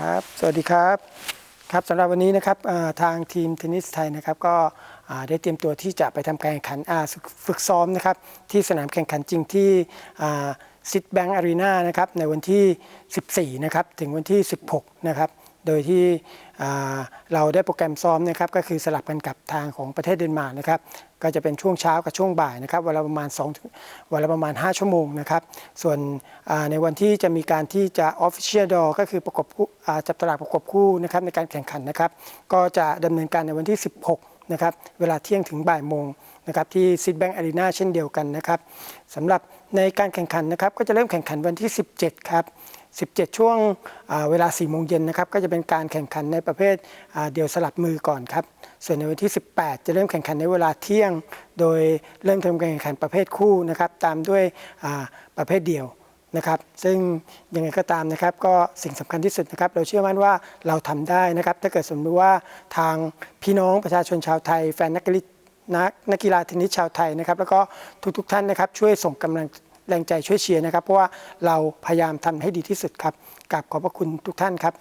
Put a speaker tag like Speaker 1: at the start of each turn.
Speaker 1: ครับ สวัสดีครับ ครับสำหรับวันนี้นะครับทางทีมเทนนิสไทยนะครับก็ได้เตรียมตัวที่จะไปทำการแข่งขันฝึกฝึกซ้อมนะครับที่สนามแข่งขันจริงที่ซิดแบงก์อารีนานะครับในวันที่ 14 นะครับ ถึงวันที่ 16 นะครับ โดยที่เราได้โปรแกรมซ้อมนะครับก็คือสลับกันกับทางของประเทศเดนมาร์กนะครับก็จะเป็นช่วงเช้ากับช่วงบ่ายนะครับวันละประมาณ2ถึงวันละประมาณ 5 ชั่วโมงนะครับส่วนในวันที่จะมีการที่จะออฟฟิเชียลดอก็คือประกบคู่อ่าจับตลาดประกบคู่นะครับในการแข่งขันนะครับก็จะดำเนินการในวันที่ 16 นะครับเวลาเที่ยงถึงบ่ายโมงนะครับที่ซิดแบงก์อารีนาเช่นเดียวกันนะครับสำหรับในการแข่งขันนะครับก็จะเริ่มแข่งขันวันที่ 17 ครับ 17 ช่วงเวลา 4 โมงเย็นนะครับก็จะเป็นการแข่งขันในประเภทเดี่ยวสลับมือก่อนครับส่วนในวันที่ 18 จะเริ่มแข่งขันในเวลาเที่ยง โดยเริ่มทำการแข่งขันประเภทคู่นะครับตามด้วยประเภทเดี่ยว นะครับ ซึ่งยังไงก็ตามนะครับก็สิ่งสำคัญที่สุดนะครับ เราเชื่อมั่นว่าเราทำได้นะครับ ถ้าเกิดสมมติว่าทางพี่น้องประชาชนชาวไทย แฟนนักกีฬานักนักกีฬาเทนนิสชาวไทยนะครับ แล้วก็ทุกๆท่านนะครับ ช่วยส่งกำลังแรงใจช่วยเชียร์นะครับ เพราะว่าเราพยายามทำให้ดีที่สุดครับกราบขอบพระคุณทุกท่านครับ